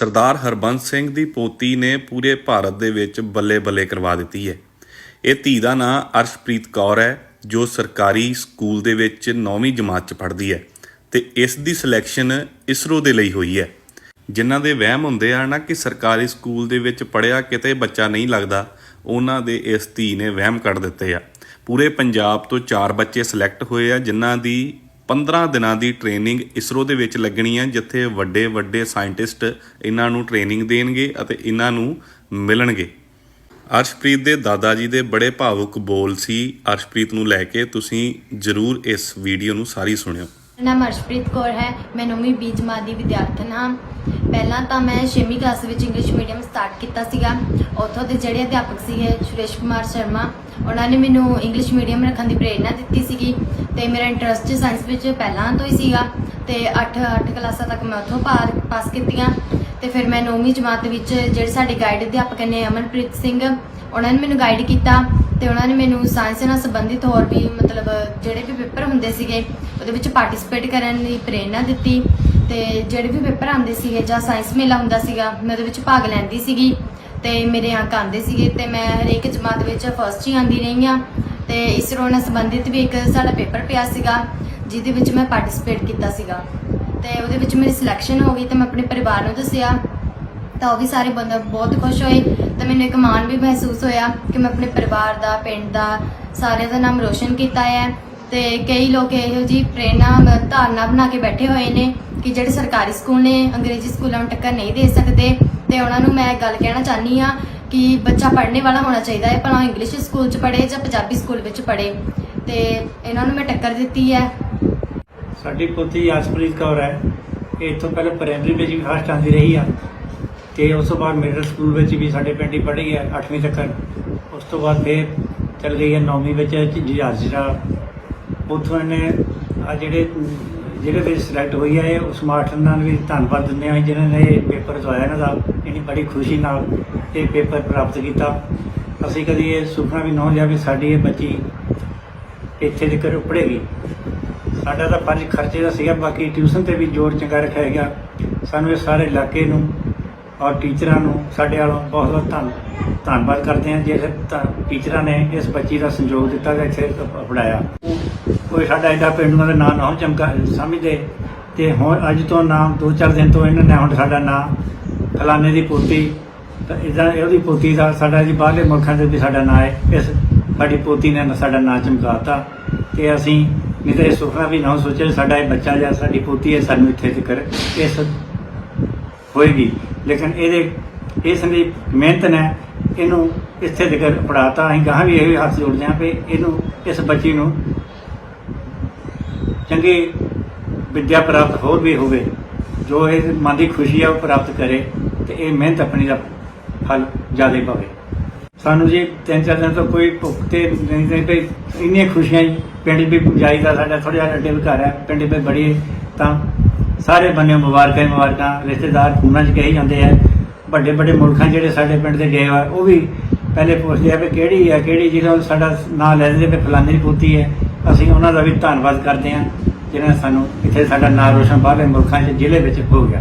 ਸਰਦਾਰ ਹਰਬੰਸ ਸਿੰਘ ਦੀ ਪੋਤੀ ਨੇ ਪੂਰੇ ਭਾਰਤ ਦੇ ਵਿੱਚ ਬੱਲੇ-ਬੱਲੇ ਕਰਵਾ ਦਿੱਤੀ ਹੈ। ਇਹ ਧੀ ਦਾ ਨਾਂ ਅਰਸ਼ਪ੍ਰੀਤ ਕੌਰ ਹੈ, ਜੋ ਸਰਕਾਰੀ ਸਕੂਲ ਦੇ ਵਿੱਚ 9ਵੀਂ ਜਮਾਤ 'ਚ ਪੜ੍ਹਦੀ ਹੈ ਤੇ ਇਸ ਦੀ ਸਿਲੈਕਸ਼ਨ ਇਸਰੋ ਦੇ ਲਈ ਹੋਈ ਹੈ। ਜਿਨ੍ਹਾਂ ਦੇ ਵਹਿਮ ਹੁੰਦੇ ਆ ਨਾ ਕਿ ਸਰਕਾਰੀ ਸਕੂਲ ਦੇ ਵਿੱਚ ਪੜਿਆ ਕਿਤੇ ਬੱਚਾ ਨਹੀਂ ਲੱਗਦਾ, ਉਹਨਾਂ ਦੇ ਇਸ ਧੀ ਨੇ ਵਹਿਮ ਕੱਢ ਦਿੱਤੇ ਆ। ਪੂਰੇ ਪੰਜਾਬ ਤੋਂ 4 ਬੱਚੇ ਸਿਲੈਕਟ ਹੋਏ ਆ, ਜਿਨ੍ਹਾਂ ਦੀ 15 ਦਿਨਾਂ ਦੀ ਟ੍ਰੇਨਿੰਗ ਇਸਰੋ ਦੇ ਵਿੱਚ ਲੱਗਣੀ ਹੈ, ਜਿੱਥੇ ਵੱਡੇ ਵੱਡੇ ਸਾਇੰਟਿਸਟ ਇਹਨਾਂ ਨੂੰ ਟ੍ਰੇਨਿੰਗ ਦੇਣਗੇ ਅਤੇ ਇਹਨਾਂ ਨੂੰ ਮਿਲਣਗੇ। ਅਰਸ਼ਪ੍ਰੀਤ ਦੇ ਦਾਦਾ ਜੀ ਦੇ ਬੜੇ ਭਾਵੁਕ ਬੋਲ ਸੀ। ਅਰਸ਼ਪ੍ਰੀਤ ਨੂੰ ਲੈ ਕੇ ਤੁਸੀਂ ਜਰੂਰ ਇਸ ਵੀਡੀਓ ਨੂੰ ਸਾਰੀ ਸੁਣਿਓ। ਨਾਮ ਅਰਸ਼ਪ੍ਰੀਤ ਕੌਰ ਹੈ। ਮੈਂ ਨੌਵੀਂ ਬੀ ਜਮਾਤ ਦੀ ਵਿਦਿਆਰਥਣ ਹਾਂ। ਪਹਿਲਾਂ ਤਾਂ ਮੈਂ 6ਵੀਂ ਕਲਾਸ ਵਿੱਚ ਇੰਗਲਿਸ਼ ਮੀਡੀਅਮ ਸਟਾਰਟ ਕੀਤਾ ਸੀਗਾ। ਉੱਥੋਂ ਦੇ ਜਿਹੜੇ ਅਧਿਆਪਕ ਸੀਗੇ, ਸੁਰੇਸ਼ ਕੁਮਾਰ ਸ਼ਰਮਾ, ਉਹਨਾਂ ਨੇ ਮੈਨੂੰ ਇੰਗਲਿਸ਼ ਮੀਡੀਅਮ ਰੱਖਣ ਦੀ ਪ੍ਰੇਰਣਾ ਦਿੱਤੀ ਸੀਗੀ ਤੇ ਮੇਰਾ ਇੰਟਰਸਟ ਸਾਇੰਸ ਵਿੱਚ ਪਹਿਲਾਂ ਤੋਂ ਹੀ ਸੀਗਾ ਤੇ 8 8 ਕਲਾਸਾਂ ਤੱਕ ਮੈਂ ਉੱਥੋਂ ਪਾਰ ਪਾਸ ਕੀਤੀਆਂ। ਤੇ ਫਿਰ ਮੈਂ ਨੌਵੀਂ ਜਮਾਤ ਵਿੱਚ ਜਿਹੜੇ ਸਾਡੇ ਗਾਈਡ ਅਧਿਆਪਕ ਨੇ ਅਮਨਪ੍ਰੀਤ ਸਿੰਘ, ਉਹਨਾਂ ਨੇ ਮੈਨੂੰ ਗਾਈਡ ਕੀਤਾ ਤੇ ਉਹਨਾਂ ਨੇ ਮੈਨੂੰ ਸਾਇੰਸ ਨਾਲ ਸੰਬੰਧਿਤ ਹੋਰ ਵੀ ਮਤਲਬ ਜਿਹੜੇ ਵੀ ਪੇਪਰ ਹੁੰਦੇ ਸੀਗੇ, ਉਹਦੇ ਵਿੱਚ ਪਾਰਟਿਸਿਪੇਟ ਕਰਨ ਦੀ ਪ੍ਰੇਰਣਾ ਦਿੱਤੀ ਤੇ ਜਿਹੜੇ ਵੀ ਪੇਪਰ ਆਉਂਦੇ ਸੀਗੇ ਜਾਂ ਸਾਇੰਸ ਮੇਲਾ ਹੁੰਦਾ ਸੀਗਾ, ਮੈਂ ਉਹਦੇ ਵਿੱਚ ਭਾਗ ਲੈਂਦੀ ਸੀਗੀ ਤੇ ਮੇਰੇ ਅੰਕ ਆਉਂਦੇ ਸੀਗੇ ਤੇ ਮੈਂ ਹਰੇਕ ਜਮਾਤ ਵਿੱਚ ਫਸਟ ਹੀ ਆਂਦੀ ਰਹੀ ਹਾਂ ਤੇ ਇਸਰੋ ਨਾਲ ਸੰਬੰਧਿਤ ਵੀ ਇੱਕ ਸਾਡਾ ਪੇਪਰ ਪਿਆ ਸੀਗਾ, ਜਿਹਦੇ ਵਿੱਚ ਮੈਂ ਪਾਰਟਿਸਿਪੇਟ ਕੀਤਾ ਸੀਗਾ। ਤੇ ਉਹਦੇ ਵਿੱਚ ਮੇਰੀ ਸਿਲੈਕਸ਼ਨ ਹੋ ਗਈ ਤੇ ਮੈਂ ਆਪਣੇ ਪਰਿਵਾਰ ਨੂੰ ਦੱਸਿਆ। ਤਾਂ ਉਹ ਵੀ ਸਾਰੇ ਬੰਦੇ, ਬਹੁਤ ਖੁਸ਼ ਹੋਏ ਤੇ ਮੈਨੂੰ ਇੱਕ ਮਾਣ ਵੀ ਮਹਿਸੂਸ ਹੋਇਆ ਕਿ ਮੈਂ ਆਪਣੇ ਪਰਿਵਾਰ ਦਾ, ਪਿੰਡ ਦਾ ਸਾਰਿਆਂ ਦਾ ਨਾਮ ਰੋਸ਼ਨ ਕੀਤਾ ਹੈ ਤੇ ਕਈ ਲੋਕ ਇਹੋ ਜੀ ਪ੍ਰੇਰਣਾ, ਧਾਰਨਾ ਬਣਾ ਕੇ ਬੈਠੇ ਹੋਏ ਨੇ ਕਿ ਜਿਹੜੇ ਸਰਕਾਰੀ ਸਕੂਲ ਨੇ, ਅੰਗਰੇਜ਼ੀ ਸਕੂਲਾਂ ਨੂੰ ਟੱਕਰ ਨਹੀਂ ਦੇ ਸਕਦੇ ਤੇ ਉਹਨਾਂ ਨੂੰ ਮੈਂ ਗੱਲ ਕਹਿਣਾ ਚਾਹਨੀ ਆ ਕਿ ਬੱਚਾ ਪੜ੍ਹਨੇ ਵਾਲਾ ਹੋਣਾ ਚਾਹੀਦਾ ਹੈ, ਭਲਾ ਇੰਗਲਿਸ਼ ਸਕੂਲ 'ਚ ਪੜ੍ਹੇ ਜਾਂ ਪੰਜਾਬੀ ਸਕੂਲ ਵਿੱਚ ਪੜ੍ਹੇ ਤੇ ਇਹਨਾਂ ਨੂੰ ਮੈਂ ਟੱਕਰ ਦਿੱਤੀ ਹੈ। ਸਾਡੀ ਪੋਤੀ ਅਰਸ਼ਪ੍ਰੀਤ ਕੌਰ ਹੈ। ਇਹ ਇੱਥੋਂ ਪਹਿਲਾਂ ਪ੍ਰਾਇਮਰੀ ਵਿੱਚ ਵੀ ਫਸਟ ਆਉਂਦੀ ਰਹੀ ਆ। ਤੇ ਉਸ ਤੋਂ ਬਾਅਦ ਮਿਡਲ ਸਕੂਲ ਵਿੱਚ ਵੀ ਸਾਡੇ ਪਿੰਡ ਹੀ ਪੜ੍ਹੀ ਹੈ 8ਵੀਂ ਤੱਕ। ਉਸ ਤੋਂ ਬਾਅਦ ਫਿਰ ਚਲ ਗਈ ਹੈ 9ਵੀਂ ਵਿੱਚ ਜਹਾਜ਼ਰਾ ਉੱਥੋਂ ਇਹਨੇ ਆ ਜਿਹੜੇ ਜਿਹੜੇ ਵਿੱਚ ਸਿਲੈਕਟ ਹੋਈ ਹੈ ਇਹ ਉਸ ਮਾਸਟਰ ਨਾਲ ਵੀ ਧੰਨਵਾਦ ਦਿੰਦੇ ਹਾਂ ਜਿਨ੍ਹਾਂ ਨੇ ਇਹ ਪੇਪਰ ਦਵਾਇਆ ਇਹਨਾਂ ਦਾ। ਇਹਨੀ ਬੜੀ ਖੁਸ਼ੀ ਨਾਲ ਇਹ ਪੇਪਰ ਪ੍ਰਾਪਤ ਕੀਤਾ। ਅਸੀਂ ਕਦੀ ਇਹ ਸੁਪਨਾ ਵੀ ਨਾ ਲਿਆ ਵੀ ਸਾਡੀ ਇਹ ਬੱਚੀ ਇੱਥੇ ਤੱਕ ਉਪੜੇਗੀ ਸਾਡਾ ਤਾਂ ਪੰਜ ਖਰਚੇ ਦਾ ਸੀਗਾ, ਬਾਕੀ ਟਿਊਸ਼ਨ ਤੇ ਵੀ ਜ਼ੋਰ ਚੰਗਾ ਰੱਖਿਆ ਗਿਆ। ਸਾਨੂੰ ਇਹ ਸਾਰੇ ਇਲਾਕੇ ਨੂੰ ਔਰ ਟੀਚਰਾਂ ਨੂੰ, ਸਾਡੇ ਵੱਲੋਂ ਬਹੁਤ ਬਹੁਤ ਧੰਨ, ਧੰਨਵਾਦ ਕਰਦੇ ਹਾਂ। ਜਿਹੜੇ ਤਾਂ ਟੀਚਰਾਂ ਨੇ ਇਸ ਬੱਚੀ ਦਾ ਸੰਯੋਗ ਦਿੱਤਾ ਤੇ ਇੱਥੇ ਪ- ਪੜ੍ਹਾਇਆ ਕੋਈ ਸਾਡਾ ਐਡਾ ਪਿੰਡ ਦਾ ਨਾਂ ਨਾ ਚਮਕਾ ਸਮਝਦੇ ਤੇ ਹੁਣ ਅੱਜ ਤੋਂ ਨਾਮ ਦੋ ਚਾਰ ਦਿਨ ਤੋਂ ਇਹਨਾਂ ਨੇ ਹੁਣ ਸਾਡਾ ਨਾਂ ਫਲਾਣੇ ਦੀ ਪੋਤੀ, ਤਾਂ ਇਦਾਂ ਇਹਦੀ ਪੋਤੀ ਦਾ ਸਾਡਾ ਜੀ ਬਾਹਰਲੇ ਮੁਲਕਾਂ ਦੇ ਵੀ ਸਾਡਾ ਨਾਂ ਹੈ। ਇਸ ਸਾਡੀ ਪੋਤੀ ਨੇ ਸਾਡਾ ਨਾਂ ਚਮਕਾਤਾ ਤੇ ਅਸੀਂ ਨਹੀਂ ਤਾਂ ਇਹ ਸੁਪਨਾ ਵੀ ਨਾ ਸੋਚੇ ਸਾਡਾ ਇਹ ਬੱਚਾ ਜਾਂ ਸਾਡੀ ਪੋਤੀ ਹੈ ਸਾਨੂੰ ਇੱਥੇ ਤੱਕ ਇਸ ਹੋਏਗੀ। ਲੇਕਿਨ ਇਹਦੇ ਇਸ ਦੀ ਮਿਹਨਤ ਨੇ, ਇਹਨੂੰ ਇੱਥੇ ਤੱਕ ਪੜਾਤਾ ਅਸੀਂ ਗਾਹਾਂ ਵੀ ਇਹ ਹੱਥ ਜੋੜਦੇ ਹਾਂ ਵੀ ਇਹਨੂੰ, ਇਸ ਬੱਚੀ ਨੂੰ ਚੰਗੀ ਵਿਦਿਆ ਪ੍ਰਾਪਤ ਹੋਰ ਵੀ ਹੋਵੇ, ਜੋ ਇਹ ਮਨ ਦੀ ਖੁਸ਼ੀ ਹੈ ਉਹ ਪ੍ਰਾਪਤ ਕਰੇ ਤੇ ਇਹ ਮਿਹਨਤ ਆਪਣੀ ਦਾ ਫਲ ਜ਼ਿਆਦਾ ਪਵੇ। ਸਾਨੂੰ ਜੀ ਤਿੰਨ ਚਾਰ ਦਿਨ ਤੋਂ ਕੋਈ ਭੁੱਖ ਤੇ ਨਹੀਂ ਨਹੀਂ ਪਈ ਇੰਨੀਆਂ ਖੁਸ਼ੀਆਂ ਜੀ। ਪਿੰਡ ਵੀ ਜਾਈਦਾ ਸਾਡਾ ਥੋੜਾ ਜਿਹਾ ਅੱਡੇ ਵੀ ਘਰ ਹੈ, ਪਿੰਡ ਵੀ ਬੜੀ ਤਾਂ ਸਾਰੇ ਬੰਨੇ ਮੁਬਾਰਕਾਂ ਹੀ ਮੁਬਾਰਕਾਂ, ਰਿਸ਼ਤੇਦਾਰ ਫੋਨਾਂ 'ਚ ਕਹੀ ਜਾਂਦੇ ਆ। ਵੱਡੇ ਵੱਡੇ ਮੁਲਕਾਂ ਜਿਹੜੇ ਸਾਡੇ ਪਿੰਡ ਦੇ ਗਏ ਆ, ਉਹ ਵੀ ਪਹਿਲੇ ਪੁੱਛਦੇ ਆ ਵੀ ਕਿਹੜੀ ਹੈ ਕਿਹੜੀ ਜਿਹੜਾ ਸਾਡਾ ਨਾਂ ਲੈ ਲੈਂਦੇ ਵੀ ਫਲਾਣੇ ਦੀ ਪੋਤੀ ਹੈ। ਅਸੀਂ ਉਹਨਾਂ ਦਾ ਵੀ ਧੰਨਵਾਦ ਕਰਦੇ ਹਾਂ, ਜਿਨ੍ਹਾਂ ਸਾਨੂੰ ਇੱਥੇ ਸਾਡਾ ਨਾਂ ਰੋਸ਼ਨ ਬਾਹਰਲੇ ਮੁਲਕਾਂ 'ਚ ਜ਼ਿਲ੍ਹੇ ਵਿੱਚ ਹੋ ਗਿਆ।